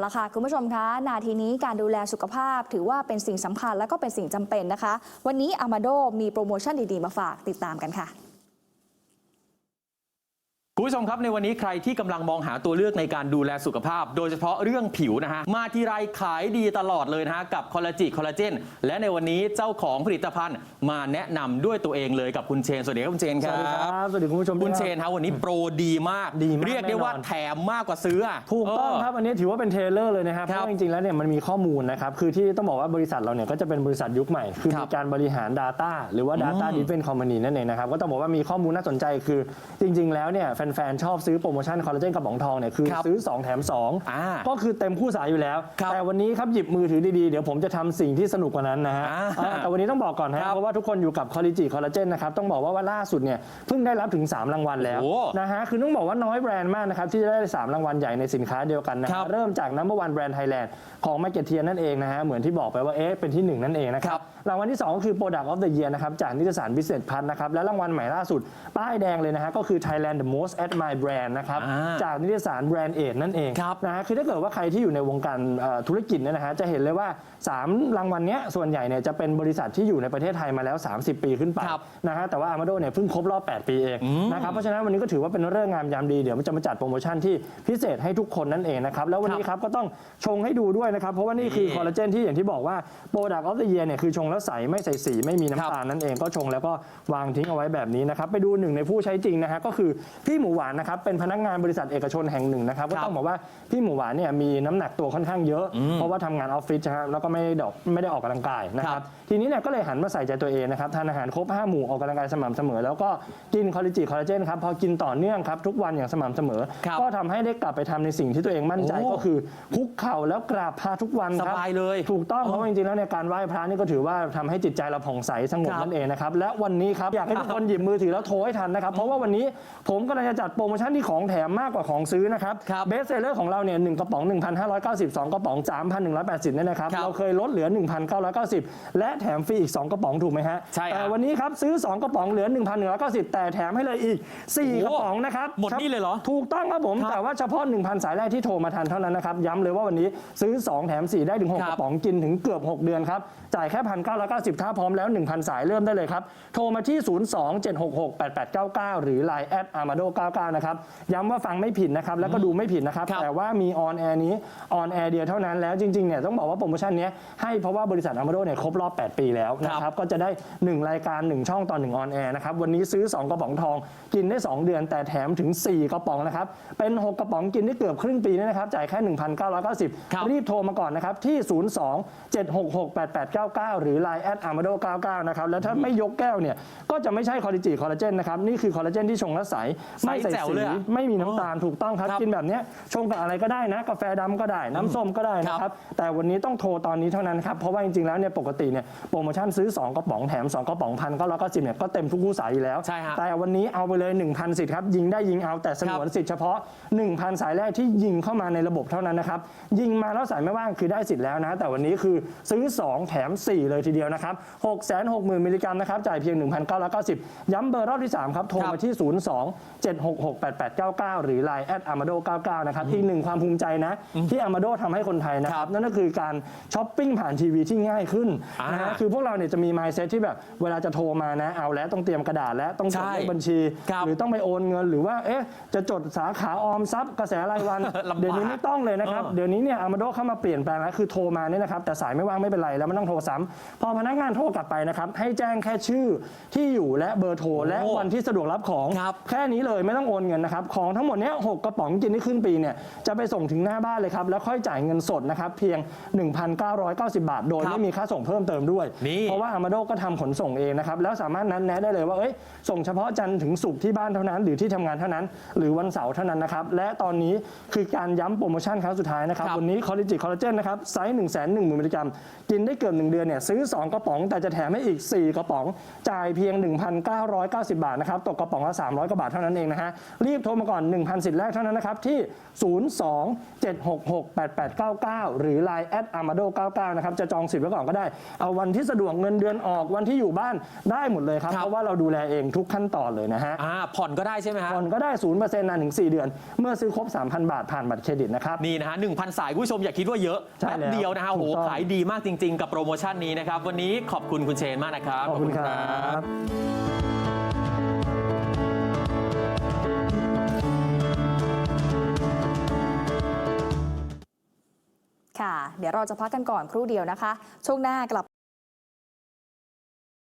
แล้วค่ะคุณผู้ชมคะนาทีนี้การดูแลสุขภาพ ถือว่าเป็นสิ่งสำคัญและก็เป็นสิ่งจำเป็นนะคะ วันนี้อามาโดมีโปรโมชั่นดีๆมาฝากติดตามกันค่ะ คุณผู้ชมครับในวันนี้ใครที่กำลังมองหาตัวเลือกในการดูแลสุขภาพ โดยเฉพาะเรื่องผิวนะฮะมาทีไรขายดีตลอดเลยนะฮะกับคอลลาจิคอลลาเจนและในวันนี้เจ้าของผลิตภัณฑ์มาแนะนำด้วยตัวเองเลยกับคุณเชนสวัสดีครับคุณเชนคสรัวัสดีครับบสวัสดีคุณผู้ชมคุณด้วยเชรับนครับวันนี้โปรดีมากดีมากเรียกได้ว่าแน่นอนแถมมากกว่าซื้ออะถูกต้องเครับอันนี้ถือว่าเป็นเทรลเลอร์เลยนะครับเพครับราะว่าจริงๆแล้วเนี่ยมันมีข้อมูลนะครับคือที่ต้องบอกว่าบริษัทเราเนี่ยก็จะเป็นบริษัทยุคใหม่คือครับมีการบริหาร Data หรือว่า Data อืม Driven Company นั่นเองนะครับก็ต้องบอกว่ามีข้อมูลน่าสนใจคือจริง ๆ แล้วเนี่ยแฟนๆ ชอบซื้อโปรโมชั่นคอลลาเจนกระป๋องทองเนี่ยคือครับซื้อ 2 แถม อ่า2 ก็คือเต็มคู่สายอยู่แล้ว ครับแต่วันนี้ครับหยิบมือถือดีๆ เดี๋ยวผมจะทำสิ่งที่สนุกกว่านั้นนะฮะอ่าอ่าแต่วันนี้ต้องบอกก่อนฮะครับเพราะว่าทุกคนอยู่กับคอลลิจิคอลลาเจนนะครับต้องบอกว่าว่าล่าสุดเนี่ยเพิ่งได้รับถึง 3 รางวัลแล้วโอ้นะฮะคือต้องบอกว่าน้อยแบรนด์มากนะครับที่จะได้ 3 รางวัลใหญ่ในสินค้าเดียวกันนะคครัรับบเริ่มจากนัมเบอร์วันแบรนด์ไทยแลนด์ของแมกเกเทียนั่นเองนะฮะเหมือนที่บอกไปว่าเอ๊ะเป็นที่1นั่นเองนะคครัรับ บ รางวัลที่ 2 ก็คือ Product of the Year นะครับจากนิตยสาร Business Plus นะครับและรางวัลใหม่ล่าสุด ป้ายแดงเลยนะฮะก็คือ Thailand the most admired brand นะครับอ่าจากนิตยสาร Brand Age นั่นเองครับนะฮะคือถ้าเกิดว่าใครที่อยู่ในวงการเอ่อธุรกิจเนี่ยนะฮะจะเห็นเลยว่า 3 รางวัลเนี้ยส่วนใหญ่เนี่ยจะเป็นบริษัทที่อยู่ในประเทศไทยมาแล้ว 30 ปีขึ้นไปครับ นะฮะแต่ว่า Amado เนี่ยเพิ่งครบรอบ 8 ปีเองอืมนะครับเพราะฉะนั้นวันนี้ก็ถือว่าเป็นเรื่องงามยามดีเดี๋ยวมันจะมาจัดโปรโมชั่นที่พิเศษให้ทุกคนนั่นเองนะครับแล้ววันนี้ครับก็ต้องชงให้ดูด้วยนะครับเพราะว่านี่คือนี่คอลลาเจนที่อย่างที่บอกว่า Product of the Year เนี่ยคือชงแล้วใสไม่ใส่สีไม่มีน้ำตาลนั่นเองก็ชงแล้วก็วางทิ้งเอาไว้แบบนี้นะครับไปดูหนึ่งในผู้ใช้จริงนะฮะก็คือพี่หมูหวานนะครับเป็นพนักงานบริษัทเอกชนแห่งหนึ่งนะครับก็ต้องบอกว่าพี่หมูหวานเนี่ยมีน้ำหนักตัวค่อนข้างเยอะ เพราะว่าทำงานออฟฟิศนะครับแล้วก็ไม่ได้ดอกไม่ได้ออกกำลังกายนะคครัรับบ ทีนี้เนี่ยก็เลยหันมาใส่ใจตัวเองนะครับทานอาหารครบห้าหมู่ออกกำลังกายสม่ำเสมอ แล้วก็กินคอลลาจิคอลลาเจนครับพอกินต่อเนื่องครับทุกวันอย่างสม่ำเสมอ ครับก็ทำให้ได้กลับไปทำในสิ่งที่ตัวเองมั่นใจโอ้ก็คือคุกเข่าแล้วกราบพระทุกวันสครับบายเลยถูกต้องเพราะว่าจริงๆแล้วเนี่ยการไหว้พระนี่ก็ถือว่าทำให้จิตใจเราผ่องใสสงบครับ นั่นเองนะครับและวันนี้ครับอยากให้ทุกครับคนหยิบมือถือแล้วโทรให้ทันนะครับเพราะว่าวันนี้ผมกำลังจะจัดโปรโมชั่นที่ของแถมมากกว่าของซื้อนะครับครับเบสเซลเลอร์ของเราเนี่ยหนึ่งกระป๋อง 1,590สองกระป๋อง 3,180เนี่ยนะครับครับเราเคยลดเหลือ 1,990 และแถมฟรีอีก 2 กระป๋องถูกไหมฮะใช่ครับแต่วันนี้ครับซื้อ 2 กระป๋องเหลือ 1,190 แต่แถมให้เลยอีก 4 กระป๋องนะครับหมดนี่เลยเหรอถูกต้องครับผมครับแต่ว่าเฉพาะ 1,000 สายแรกที่โทรมาทันเท่านั้นนะครับย้ำเลยว่าวันนี้ซื้อ 2 แถม 4 ได้ถึง 6 ครับกระป๋องกินถึงเกือบ 6 เดือนครับจ่ายแค่ 1,990 ถ้าพร้อมแล้ว 1,000 สายเริ่มได้เลยครับโทรมาที่ 027668899 หรือ Line แอด armado 99นะครับย้ำว่าฟังไม่ผิดนะครับแล้วก็ดูไม่ผิดนะครับ ครับแต่ว่ามีออนแอร์นี้ออนแอร์เดียวเท่านั้นแล้วจริงๆเนี่ยต้องบอกว่าโปรโมชั่นเนี้ยให้เพราะว่าบริษัท armado เนี่ยครบรอบ 8 ปีแล้วนะครับก็จะได้ 1 รายการ 1 ช่องต่อ1ออนแอร์นะครับวันนี้ซื้อ 2 กระป๋องทอง กินได้ 2 เดือน แต่แถมถึง 4 กระป๋องนะครับเป็น 6 กระป๋องกินได้เกือบครึ่งปีเนี่ยนะครับจ่ายแค่ ครับ 1,990 รีบโทรมาก่อนนะครับที่ 02-766-8899 หรือ Line แอด armado 99 นะครับแล้วถ้าไม่ยกแก้วเนี่ยก็จะไม่ใช่คอลลาจิคอลลาเจนนะครับนี่คือคอลลาเจนที่ชงแล้วใสไม่ใส่สีไม่มีน้ำตาลถูกต้องครับกินแบบเนี้ยชงกับอะไรก็ได้นะ กาแฟดำก็ได้น้ำส้มก็ได้นะครับแต่วันนี้ต้องโทรตอนนี้เท่านั้นครับ เพราะว่าจริงๆแล้วเนี่ยปกติเนี่ยโปรโมชั่นซื้อ 2 กระป๋องแถม 2 กระป๋องพันก็แล้วก็สิบเนี่ยก็เต็มทุกคู่สายอยู่แล้ว ใช่ฮะแต่วันนี้เอาไปเลย 1,000 สิทธิ์ครับ ยิงได้ยิงเอาแต่สงวนสิทธิ์เฉพาะ 1,000 สายแรกที่ยิงเข้ามาในระบบเท่านั้นนะครับยิงมาแล้วสายไม่ว่างคือได้สิทธิ์แล้วนะ แต่วันนี้คือซื้อ 2 แถม 4 เลยทีเดียวนะครับ6 6 0 0 0 0มิลลิกรัมนะครับจ่ายเพียง 1,990 ย้ำเบอร์รอบที่ 3 ครับ โทรมาที่ 02 7 7668899 หรือ Line แอดอามาโด99นะครับอีกหนึ่งความภูมิใจนะที่อามาโดทำให้คนไทยนะครับนั่นก็คือการช้อปปิ้งผ่านทีวีที่ง่ายขึ้นนะฮะคือพวกเราเนี่ยจะมีมายเซ็ตที่แบบเวลาจะโทรมานะเอาแล้วต้องเตรียมกระดาษแล้วต้องจดเลขบัญชี หรือต้องไปโอนเงิน หรือว่าเอ๊ะจะจดสาขาออมทรัพย์กระแสรายวันเดี๋ยวนี้ไม่ต้องเลยนะครับเดี๋ยวนี้เนี่ยอามาโดเข้ามาเปลี่ยนแปลงแล้วคือโทรมาเนี่ยนะครับแต่สายไม่ว่างไม่เป็นไรแล้วไม่ต้องโทรซ้ำ พอพนักงานโทรกลับไปนะครับให้แจ้งแค่ชื่อที่อยู่และเบอร์โทรและวันที่สะดวกรับของแค่นี้เลยไม่ต้องโอนเงินนะครับ ของทั้งหมดเนี้ยหกกระป๋องกินได้ครึ่งปีเนี่ยจะไปส่งถึงหน้าบ้านเลยครับ แล้วค่อยจ่ายเงินสดนะครับเพียง 1,990 บาท โดยครับไม่มีค่าส่งเพิ่มเติมด้วย นี่ เพราะว่าอามาโดก็ทำขนส่งเองนะครับ แล้วสามารถนัดแนะได้เลยว่าเอ้ยส่งเฉพาะจันทร์ถึงศุกร์ที่บ้านเท่านั้น หรือที่ทำงานเท่านั้น หรือวันเสาร์เท่านั้นนะครับ และตอนนี้คือการย้ำโปรโมชั่นครั้งสุดท้ายนะครับครับ วันนี้คอลลาจิคอลลาเจนนะครับไซส์1 1 0 0 0 0มิลลิกรัมกินได้เกือบ1เดือนเนี่ยซื้อ2กระป๋องแต่จะแถมให้อีก4กระป๋องจ่ายเพียง 1,990 บาทนะครับตกกระป๋องละ300กว่าบาทเท่านั้นเองนะฮะฮะ รีบโทรมาก่อน 1,000 สิทธิ์แรกเท่านั้นนะครับ ที่ 02-766-8899 หรือ Line แอด amado 99นะครับ จะจองสิทธิ์ไว้ก่อนก็ได้ เอาวันที่สะดวกเงินเดือนออกวันที่อยู่บ้านได้หมดเลยครับ ครับ เพราะว่าเราดูแลเองทุกขั้นตอนเลยนะฮะ อ่าผ่อนก็ได้ใช่ไหมฮะ ผ่อนก็ได้0%นานถึง 4 เดือน เมื่อซื้อครบ 3,000 บาทผ่านบัตรเครดิตนะครับ นี่นะฮะ1,000สายคุณผู้ชมอย่าคิดว่าเยอะใช่แป๊บแล้วเดียวนะฮะโอ้โหถูกต้อง ขายดีมากจริง ๆ กับโปรโมชั่นนี้นะครับ วันนี้ขอบคุณคุณเชนมากนะครับ ขอบคุณครับ เดี๋ยวเราจะพักกันก่อนครู่เดียวนะคะ ช่วงหน้ากลับ